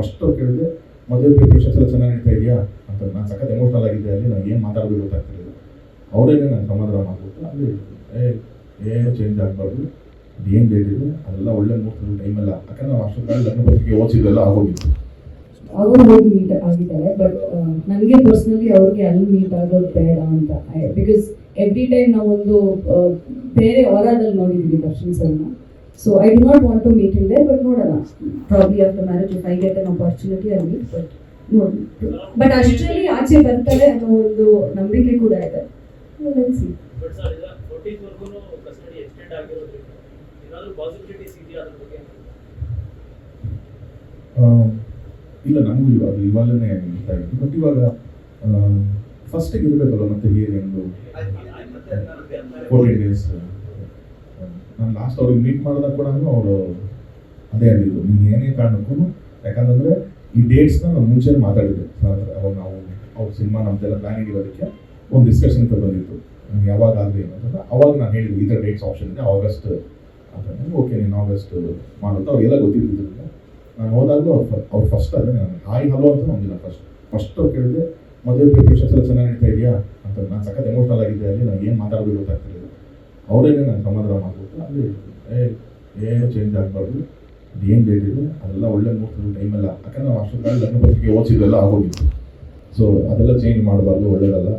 First ಕೇಳಿದೆ ಮದುವೆ preparations ಎಲ್ಲ ಚೆನ್ನಾಗಿ ನಡೀತಾ ಇದೆಯಾ ಅಂತ ನಾನು ಸಖತ್ ಎಮೋಷ್ನಲ್ ಆಗಿದ್ದೆ ಅಲ್ಲಿ, ನಾನು ಏನು ಮಾತಾಡಬೇಕು ಗೊತ್ತಾಗ್ತಿರಲಿಲ್ಲ. ಅವರೇನೆ ನಾನು ಸಮಾಧಾನ ಮಾಡ್ಬಿಟ್ಟು ಅಲ್ಲಿ ಏನು ಚೇಂಜ್ ಆಗಬಾರ್ದು ಏನು ಡೇಟ್ ಇದೆ, ಅದೆಲ್ಲ ಒಳ್ಳೆ ಮುಹೂರ್ತದ ಟೈಮೆಲ್ಲ ಯಾಕಂದ್ರೆ ನಾವು ಅಷ್ಟೊಂದು ಲಗ್ನ ಪತ್ರಿಕೆ ಓದಿಸಿದ್ರೆಲ್ಲ ಆಗೋಗಿತ್ತು. ಅವರು ಹೋಗಿ ಮೀಟ್ ಆಗಿದ್ದಾರೆ ಬಟ್ ನನಗೆ ಪರ್ಸ್ನಲಿ ಅವ್ರಿಗೆ ಅಲ್ಲಿ ಮೀಟ್ ಆಗೋದು ಬೇಡ ಅಂತ ಬಿಕಾಸ್ ಎವ್ರಿ ಟೈಮ್ ನಾವೊಂದು ಬೇರೆ ಹೊರದಲ್ಲಿ ನೋಡಿದ್ದೀವಿ ದರ್ಶನ್ ಸರ್ನ. So I do not want to meet in there but ನೋಡೋಣ probably after marriage if I get an opportunity ಅಲ್ಲಿ ಬಟ್ ನೋಡಿ ಬಟ್ ಅಷ್ಟರಲ್ಲಿ ಆಚೆ ಬರ್ತಾರೆ ಅನ್ನೋ ಒಂದು ನಂಬಿಕೆ ಕೂಡ ಇದೆ. ಇಲ್ಲ ನನಗೂ ಇವಾಗ ಇವಾಗಲೇ ಹೇಳ್ತಾ ಇದ್ದೀನಿ ಬಟ್ ಇವಾಗ ಫಸ್ಟಿಗೆ ಇರಬೇಕಲ್ಲ ಮತ್ತೆ ಹಿಯರಿಂಗು ಫೋರ್ಟಿ ಡೇಸ್ ನಾನು ಲಾಸ್ಟ್ ಅವ್ರಿಗೆ ಮೀಟ್ ಮಾಡಿದಾಗ ಕೂಡ ಅವರು ಅದೇ ಹೇಳಿದ್ರು. ನಿಮ್ಗೆ ಏನೇ ಕಾರಣಕ್ಕೂ, ಯಾಕಂತಂದ್ರೆ ಈ ಡೇಟ್ಸ್ನ ನಾನು ಮುಂಚೆ ಮಾತಾಡಿದ್ದೆ. ಅವಾಗ ನಾವು ಅವ್ರ ಸಿನಿಮಾ ನಮ್ದೆಲ್ಲ ಪ್ಲಾನಿಂಗ್ ಇರೋದಕ್ಕೆ ಒಂದು ಡಿಸ್ಕಷನ್ ಬಂದಿತ್ತು. ಯಾವಾಗ ಆಗಲಿ ಅಂತಂದ್ರೆ ಅವಾಗ ನಾನು ಹೇಳಿದ್ವಿ ಈ ಡೇಟ್ಸ್ ಆಪ್ಷನ್ ಇದೆ ಆಗಸ್ಟ್ ಅಂತಂದ್ರೆ ಓಕೆ ನೀನು ಆಗಸ್ಟ್ ಮಾಡೋದು. ಅವ್ರಿಗೆಲ್ಲ ಗೊತ್ತಿದ್ದಿದ್ದರಿಂದ ನಾನು ಹೋದಾಗಲೂ ಅವ್ರು ಫಸ್ಟ್ ಅದೇ ನಾನು ಹಾಯ್ ಹಲೋ ಅಂತ ನಮ್ದಿಲ್ಲ ಫಸ್ಟ್ ಫಸ್ಟ್ ಅವ್ರು ಕೇಳಿದೆ ಮದುವೆ ಪ್ರಿಪ್ರೇಷನ್ಸ್ ಎಲ್ಲ ಚೆನ್ನಾಗಿ ನಡೀತಾ ಇದೆಯಾ? ಅಂತ ನಾನು ಸಖತ್ ಎಮೋಷನಲ್ ಆಗಿದ್ದೆ ಅಲ್ಲಿ, ನಾನು ಏನು ಮಾತಾಡಬೇಕು ಗೊತ್ತಾಗ್ತಿರಲಿಲ್ಲ. ಅವರೇನೆ ನಾನು ಸಮಾಧಾನ ಮಾಡಬೇಕು ಅಲ್ಲಿ ಏ ಏನು ಚೇಂಜ್ ಆಗಬಾರ್ದು. ಏನು ಡೇಟ್ ಇದೆ? ಅದೆಲ್ಲ ಒಳ್ಳೆ ನೋಡ್ತಿರೋ ಟೈಮೆಲ್ಲ ಯಾಕಂದ್ರೆ ನಾವು ಅಷ್ಟೊಂದು ಲಗ್ನ ಪತ್ರಿಕೆ ಓದಿಸಿದ್ರೆಲ್ಲ ಆಗೋಗಿತ್ತು. ಸೊ ಅದೆಲ್ಲ ಚೇಂಜ್ ಮಾಡಬಾರ್ದು, ಒಳ್ಳೇದಲ್ಲ.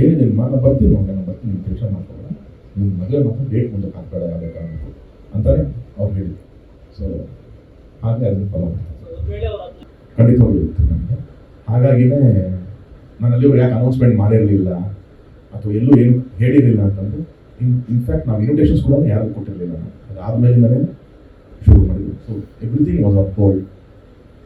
ಏನಿದೆ ನಿಮ್ಮ ನಾನು ಬರ್ತೀನಿ ನೋಡಿ ನಾನು ಬರ್ತೀನಿ ಟೆನ್ಷನ್ ಮಾಡ್ಕೊಬೇಡ ನಿಮ್ಮ ಮದುವೆ ಮಾತ್ರ ಡೇಟ್ ಮುಂದೆ ಹಾಕ್ಬೇಡ ಅಂತಾನೆ ಅವ್ರು ಹೇಳಿದ್ರು. ಸೊ ಹಾಗೆ ಅದನ್ನು ಫಾಲೋ ಮಾಡ್ತಾರೆ. ಖಂಡಿತವಾಗ್ಲೂ ನನಗೆ ಹಾಗಾಗಿನೇ ನಾನು ಅಲ್ಲಿವರೆಗೆ ಯಾಕೆ ಅನೌನ್ಸ್ಮೆಂಟ್ ಮಾಡಿರಲಿಲ್ಲ? ಅಥವಾ ಎಲ್ಲೂ ಏನು ಹೇಳಿರಲಿಲ್ಲ ಅಂತಂದ್ರೆ ಇನ್ ಇನ್ಫ್ಯಾಕ್ಟ್ ನಾವು ಇನ್ವಿಟೇಷನ್ಸ್ ಕೂಡ ಯಾರಿಗೂ ಕೊಟ್ಟಿರಲಿಲ್ಲ. ಅದಾದ್ಮೇಲಿಂದಲೇ ಶುರು ಮಾಡಿದ್ವಿ. So everything was up hold